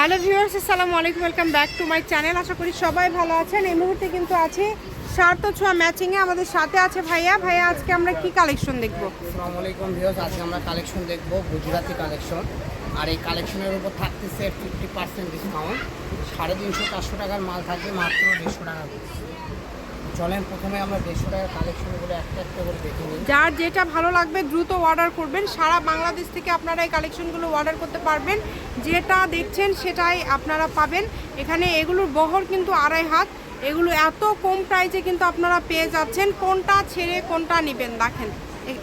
Hello viewers আসসালামু আলাইকুম welcome back to my channel আশা করি সবাই ভালো আছেন এই মুহূর্তে কিন্তু আছে সার্থ ছোঁয়া ম্যাচিংয়ে আমাদের সাথে আছে ভাইয়া। ভাইয়া, আজকে আমরা কি কালেকশন দেখব? আসসালামু আলাইকুম ভিউয়ার্স আজকে আমরা কালেকশন দেখব গুজরাটি কালেকশন আর এই কালেকশনের উপর থাকতেছে ফিফটি পার্সেন্ট ডিসকাউন্ট সাড়ে তিনশো চারশো টাকার মাল থাকবে মাত্র দেড়শো টাকা। চলেন প্রথমে আমরা দেড়শো টাকার কালেকশনগুলো একটা একটা করে দেখে নিই। যার যেটা ভালো লাগবে দ্রুত অর্ডার করবেন। সারা বাংলাদেশ থেকে আপনারা এই কালেকশনগুলো অর্ডার করতে পারবেন। যেটা দেখছেন সেটাই আপনারা পাবেন। এখানে এগুলোর বহর কিন্তু আড়াই হাত। এগুলো এত কম প্রাইসে কিন্তু আপনারা পেয়ে যাচ্ছেন। কোনটা ছেড়ে কোনটা নেবেন? দেখেন।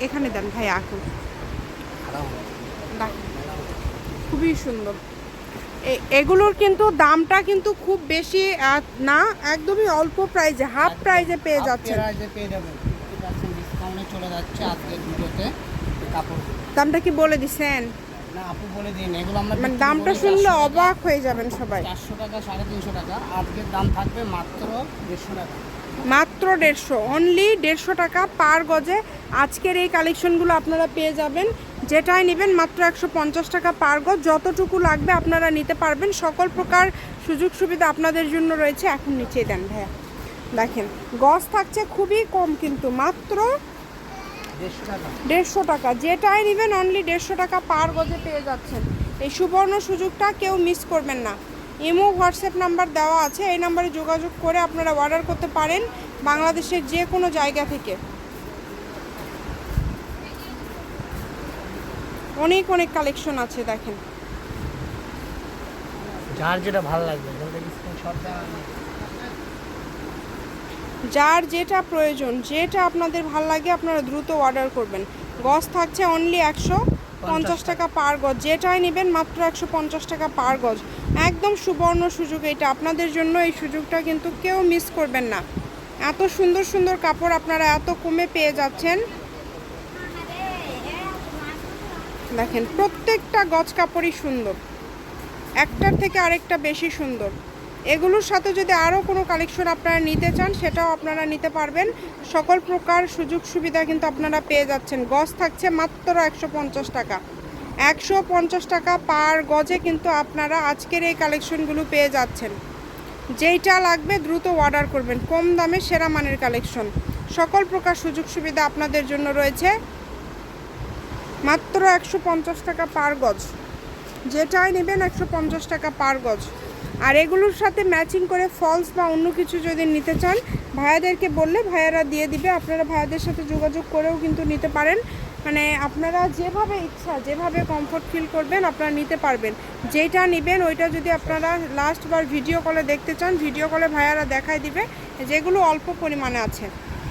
এখানে দেন ভাই এখন। খুবই সুন্দর। এগুলোর কিন্তু দামটা কিন্তু খুব বেশি না একদমই অল্প প্রাইসে হাফ প্রাইসে পেয়ে যাচ্ছেন। প্রাইজে পেয়ে ডিসকাউন্টে চলে যাচ্ছে ভিডিওতে এই কাপড়। দামটা কি বলে দিছেন না আপু বলে দিন এগুলো আমরা মানে দামটা শুনলে অবাক হয়ে যাবেন সবাই। চারশো টাকা সাড়ে তিনশো টাকা আজকের দাম থাকবে মাত্র দেড়শো টাকা। মাত্র দেড়শো অনলি দেড়শো টাকা পার গজে আজকের এই কালেকশনগুলো আপনারা পেয়ে যাবেন। যেটাই নেবেন মাত্র একশো পঞ্চাশ টাকা পার গজ। যতটুকু লাগবে আপনারা নিতে পারবেন। সকল প্রকার সুযোগ সুবিধা আপনাদের জন্য রয়েছে। এখন নিচে দেন ভাইয়া। দেখেন, গজ থাকছে খুবই কম কিন্তু মাত্র দেড়শো টাকা। যেটাই নেবেন অনলি দেড়শো টাকা পার গজে পেয়ে যাচ্ছেন। এই সুবর্ণ সুযোগটা কেউ মিস করবেন না। ইমো, হোয়াটসঅ্যাপ নাম্বার দেওয়া আছে। এই নাম্বারে যোগাযোগ করে আপনারা অর্ডার করতে পারেন বাংলাদেশের যে কোনো জায়গা থেকে। অনেক অনেক কালেকশন আছে দেখেন। যার যেটা ভালো লাগবে যার যেটা প্রয়োজন যেটা আপনাদের ভালো লাগে আপনারা দ্রুত অর্ডার করবেন। গজ থাকছে অনলি একশো পঞ্চাশ টাকা পার গজ। যেটাই নেবেন মাত্র একশো পঞ্চাশ টাকা পার গজ। একদম সুবর্ণ সুযোগ এটা। আপনাদের জন্য এই সুযোগটা কিন্তু কেউ মিস করবেন না। এত সুন্দর সুন্দর কাপড় আপনারা এত কমে পেয়ে যাচ্ছেন। দেখেন, প্রত্যেকটা গজ কাপড়ই সুন্দর। একটার থেকে আরেকটা বেশি সুন্দর। এগুলোর সাথে যদি আরও কোনো কালেকশন আপনারা নিতে চান, সেটাও আপনারা নিতে পারবেন। সকল প্রকার সুযোগ সুবিধা কিন্তু আপনারা পেয়ে যাচ্ছেন। গজ থাকছে মাত্র একশো পঞ্চাশ টাকা। একশো পঞ্চাশ টাকা পার গজে কিন্তু আপনারা আজকের এই কালেকশনগুলো পেয়ে যাচ্ছেন। যেইটা লাগবে দ্রুত অর্ডার করবেন। কম দামে সেরা মানের কালেকশন সকল প্রকার সুযোগ সুবিধা আপনাদের জন্য রয়েছে। মাত্র একশো পঞ্চাশ টাকা পার গজ। যেটাই নেবেন একশো পঞ্চাশ টাকা পার গজ। আর এগুলোর সাথে ম্যাচিং করে ফলস বা অন্য কিছু যদি নিতে চান, ভাইয়াদেরকে বললে ভাইয়ারা দিয়ে দিবে। আপনারা ভাইয়াদের সাথে যোগাযোগ করেও কিন্তু নিতে পারেন। মানে আপনারা যেভাবে ইচ্ছা, যেভাবে কমফোর্ট ফিল করবেন, আপনারা নিতে পারবেন। যেটা নেবেন, ওইটা যদি আপনারা লাস্টবার ভিডিও কলে দেখতে চান ভিডিও কলে ভাইয়ারা দেখাই দিবে। যেগুলো অল্প পরিমাণে আছে।